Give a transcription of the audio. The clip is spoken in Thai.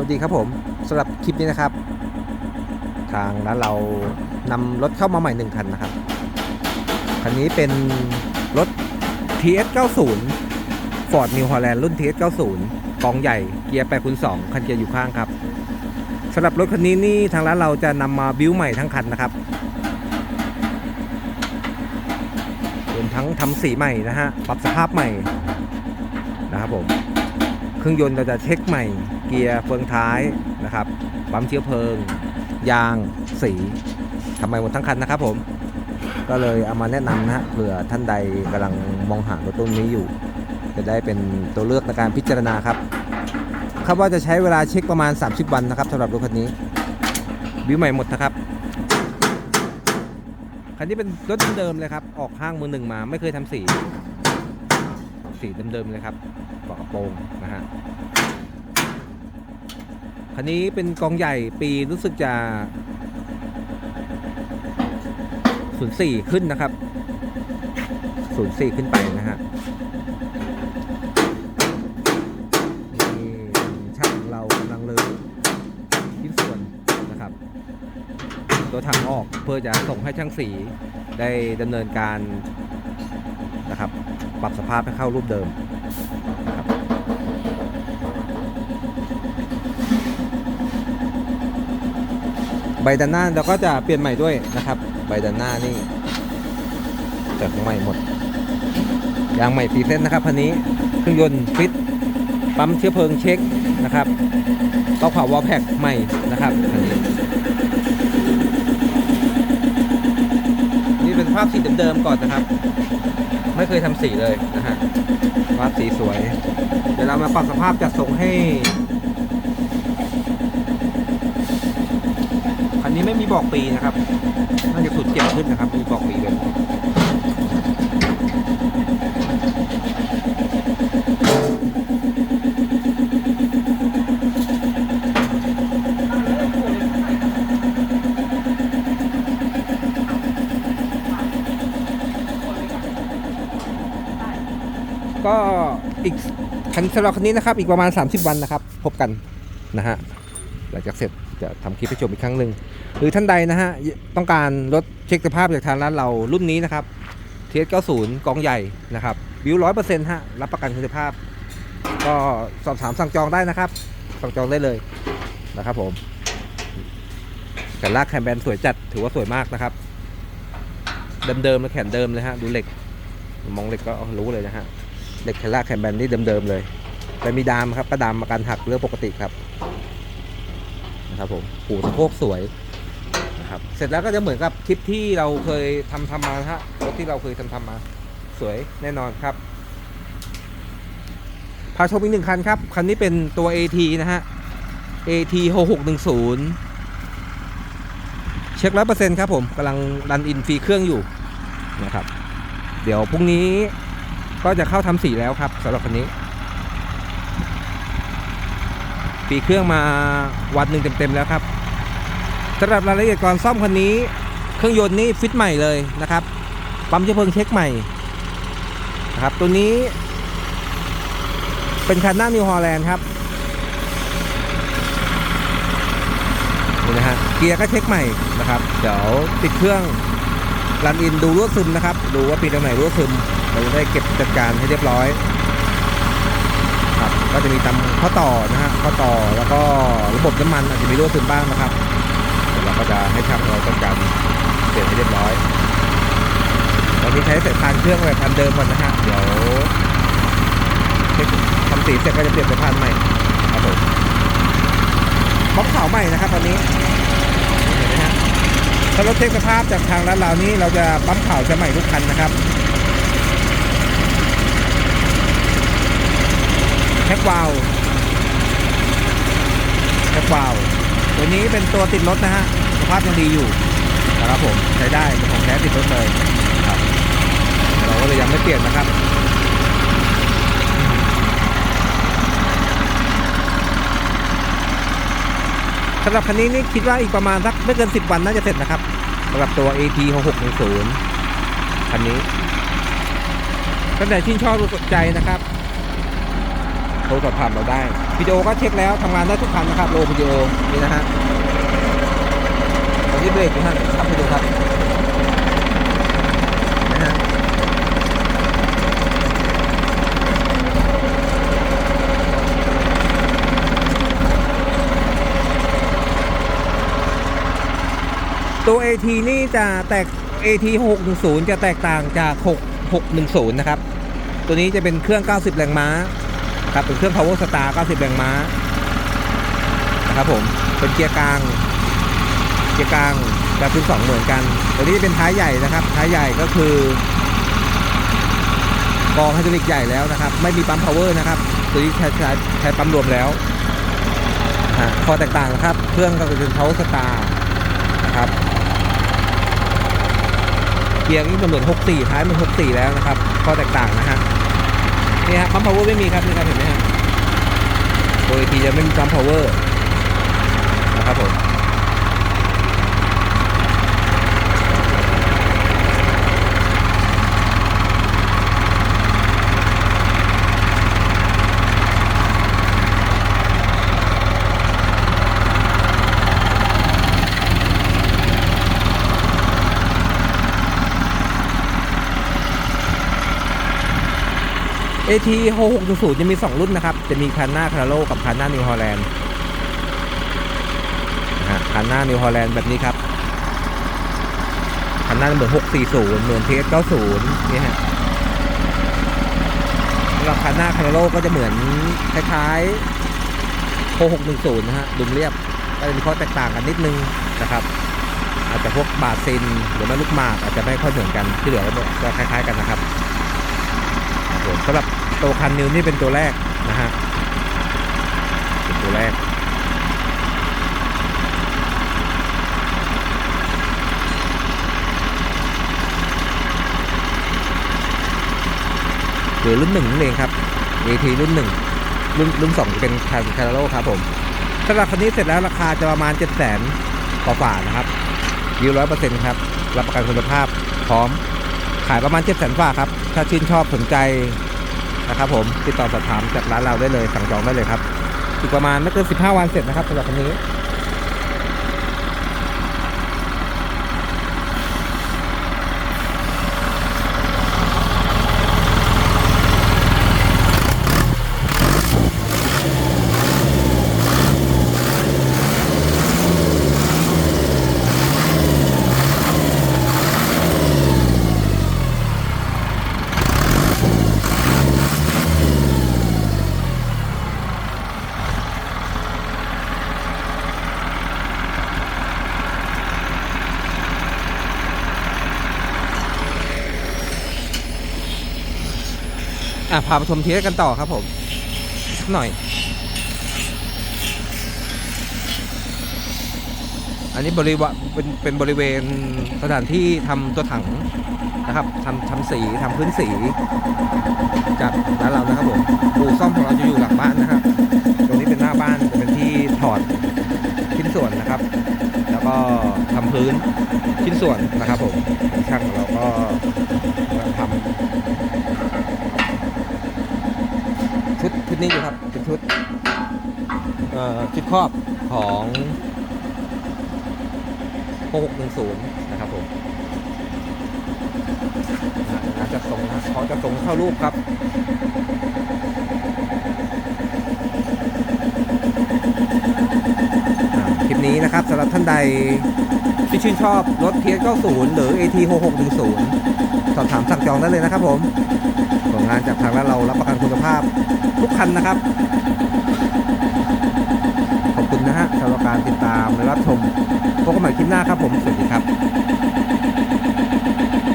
วัสดีครับผมสำหรับคลิปนี้นะครับ ทางร้านเรานำรถเข้ามาใหม่หนึ่งคันนะครับ คันนี้เป็นรถ TS 90 Ford New Holland รุ่น TS 90 กองใหญ่เกียร์8คูณ2คันเกียร์อยู่ข้างครับสำหรับรถคันนี้นี่ทางร้านเราจะนำมาบิวใหม่ทั้งคันนะครับรวมทั้งทำสีใหม่นะฮะปรับสภาพใหม่นะครับผมเครื่องยนต์เราจะเช็คใหม่ เกียร์เฟืองท้ายนะครับปั๊มเชื้อเพลิง ยางสีทำใหม่หมดทั้งคันนะครับผม ก็เลยเอามาแนะนำนะฮะเผื่อท่านใดกำลังมองหารถตู้นี้อยู่ จะได้เป็นตัวเลือกในการพิจารณาครับคาดว่าจะใช้เวลาเช็คประมาณ 30 วันนะครับสำหรับรถคันนี้บิวใหม่หมดนะครับคันนี้เป็นรถเดิมๆเลยครับ ออกห้างมือหนึ่งมาไม่เคยทำสี สีเดิมๆเลยครับกระโปรงนะฮะ คันนี้เป็นกองใหญ่ปีรู้สึกจะศูนย์สี่ขึ้นนะครับศูนย์สี่ขึ้นไปนะฮะนี่ช่างเรากำลังเลยชิ้นส่วนนะครับ ตัวถังออกเพื่อจะส่งให้ช่างสีได้ดำเนินการนะครับ ปรับสภาพให้เข้ารูปเดิมใบ บด้านหน้าเราก็จะเปลี่ยนใหม่ด้วยนะครับ ใบด้านหน้านี่จะของใหม่หมดยางใหม่ฟรีเส้นนะครับคันนี้เครื่องยนต์ฟิตปั๊มเชื้อเพลิงเช็คนะครับก็ขวาวอลแพ็กใหม่นะครับคันนี้นี่เป็นภาพสีเดิมๆก่อนนะครับ ไม่เคยทำสีเลยนะฮะภาพสีสวย เดี๋ยวเรามาปรับสภาพจัดส่งให้ นี้ไม่มีบอกปีนะครับ น่าจะสุดเจ็บขึ้นนะครับมีบอกปีเลยก็อีกคันสำหรับคันนี้นะครับ อีกประมาณ 30 วันนะครับ พบกันนะฮะหลังจากเสร็จ จะทำคลิปให้ชมอีกครั้งหนึ่งหรือท่านใดนะฮะต้องการรถเช็คสภาพจากทางร้านเรารุ่นนี้นะครับเทส90กองใหญ่นะครับบิวร้อยเปอร์เซ็นต์ฮะรับประกันคุณภาพ ก็สอบถามสั่งจองได้นะครับสั่งจองได้เลยนะครับผมแขนลากแคมแบนสวยจัดถือว่าสวยมากนะครับ เดิมๆเลยแขนเดิมเลยฮะดูเหล็ก มองเหล็กก็รู้เลยนะฮะเหล็กแขนลากแคมแบนนี่เดิมๆเลยแต่มีดามครับก็ดามมาการหักเรื่องปกติครับ นะครับผมหูสะโพกสวยนะครับเสร็จแล้วก็จะเหมือนกับคลิปที่เราเคยทำทำมาฮะรถที่เราเคยทำทำมา สวยแน่นอนครับพาชมอีกหนึ่งคันครับ คันนี้เป็นตัว AT นะฮะ AT 6610 เช็คร้อยเปอร์เซ็นต์ครับผมกำลังรันอินฟรีเครื่องอยู่นะครับ เดี๋ยวพรุ่งนี้ก็จะเข้าทำสีแล้วครับสำหรับคันนี้ ปีเครื่องมาวันหนึ่งเต็มๆแล้วครับสำหรับรายละเอียดก่อนซ่อมคันนี้ เครื่องยนต์นี่ฟิตใหม่เลยนะครับ ปั๊มเชื้อเพลิงเช็คใหม่นะครับตัวนี้ เป็นคันหน้านิวฮอลแลนด์ครับนี่นะฮะเกียร์ก็เช็คใหม่นะครับ เดี๋ยวติดเครื่องรันอินดูรั่วซึมนะครับ ดูว่าปีตรงไหนรั่วซึมเราจะได้เก็บจัดการให้เรียบร้อย ก็จะมีตำข้อต่อนะฮะข้อต่อแล้วก็ระบบน้ำมันอาจจะมีรั่วซึมบ้างนะครับเดี๋ยวเราก็จะให้ช่างเราจัดการเปลี่ยนให้เรียบร้อยตอนนี้ใช้เสายพานเครื่องแบบพันเดิมก่อนนะฮะเดี๋ยวทำสีเสร็จก็จะเปลี่ยนสายพานใหม่ครับผมบล็อกเสาใหม่นะครับตอนนี้เห็นไหมฮะถ้ารถเช็คสภาพจากทางร้านเรานี้เราจะปั๊มเข่าจะใหม่ทุกคันนะครับ แท็กวาลแท็กวาลตัวนี้เป็นตัวติดรถนะฮะสภาพยังดีอยู่นะครับผมใช้ได้เป็นของแท้ติดรถเลยครับเราก็เลยยังไม่เปลี่ยนนะครับสำหรับคันนี้นี่คิดว่าอีกประมาณสักไม่เกิน 10 วันน่าจะเสร็จนะครับสำหรับตัว AT 6610คันนี้ท่านใดชื่ชอบรู้สนใจนะครับ โทรสอบถามเราได้วิดีโอก็เช็คแล้วทำงานได้ทุกคันนะครับโลวิดีโอนี่นะฮะตอนนี้เบรกอยู่ฮะขับให้ดูครับนะฮะตัว AT นี่จะแตก AT 610 จะแตกต่างจาก 6610 นะครับ ตัวนี้จะเป็นเครื่อง 90 แรงม้า ครับเป็นเครื่อง power star 90 แรงม้านะครับผมเป็นเกียร์กลาง เกียร์กลางแบบคุณสองเหมือนกันตัวนี้จะเป็นท้ายใหญ่นะครับ ท้ายใหญ่ก็คือกองไฮดรอลิกใหญ่แล้วนะครับ ไม่มีปั๊ม power นะครับตัวนี้ใช้ใช้ใช้ปั๊มรวมแล้วฮะข้อแตกต่างนะครับ เครื่องก็เป็น power star นะครับเกียร์นี่มันเหมือน64ท้ายมัน64แล้วนะครับข้อแตกต่างนะฮะ นี่ฮะปั๊ม power ไม่มีครับนี่ครับเห็นไหมฮะโดยทีจะไม่มีปั๊ม power นะครับผม AT 6600จะมี 2 รุ่นนะครับ จะมีคันหน้าคาร์โลกับคันหน้านิวฮอลแลนด์นะฮะคันหน้านิวฮอลแลนด์แบบนี้ครับคันหน้าเหมือน640เหมือน TS90 นี่ฮะแล้วคันหน้าคาร์โลก็จะเหมือนคล้ายๆ6610นะฮะดุมเรียบก็จะมีข้อแตกต่างกันนิดนึงนะครับ อาจจะพวกบาซินหรือไม่ลูกหมากอาจจะไม่ค่อยเหมือนกันที่เหลือก็จะคล้าย ๆ กันนะครับครับผมสำหรับ ตัวคันนิวนี่เป็นตัวแรกนะฮะเป็นตัวแรกหรือรุ่นหนึ่งนั่นเองครับ AT รุ่นหนึ่งรุ่นรุ่นสองเป็นคาร์คาร์โลครับผมสำหรับคันนี้เสร็จแล้วราคาจะประมาณ7 0 0 0 0 0กว่าๆนะครับยิวร้อยเปอร์เซ็นต์ครับ รับประกันคุณภาพพร้อม ขายประมาณ7 0 0 0 0 0กว่าครับ ถ้าชื่นชอบสนใจ นะครับผมติดต่อสอบถามจากร้านเราได้เลยสั่งจองได้เลยครับอีกประมาณไม่เกิน15 วันเสร็จนะครับสำหรับคันนี้ะพาไปชมเทสกันต่อครับผมสักหน่อย อันนี้บริวะเป็นเป็นบริเวณสถานที่ทำตัวถังนะครับทำทำสีทำพื้นสี จากร้านเรานะครับผมอู่ซ่อมของเราจะอยู่หลังบ้านนะครับ ตรงนี้เป็นหน้าบ้านจะเป็นที่ถอดชิ้นส่วนนะครับ แล้วก็ทำพื้นชิ้นส่วนนะครับผมช่างของเราก็กำลังทำ ชุดชุด นี้อยู่ครับ เป็นชุดชุดครอบของ6610 นะครับผมจะส่งนะเขาจะส่งเข้ารูปครับอ นี้นะครับสำหรับท่านใดที่ชื่นชอบรถ TS90 หรือ AT 6610 สอบถามสั่งจองได้เลยนะครับผมผลงงานจากทางร้านเรารับประกันคุณภาพทุกคันนะครับ ขอบคุณนะฮะสำหรับการติดตามและรับชมพบกันใหม่คลิปหน้าครับผม สวัสดีครับ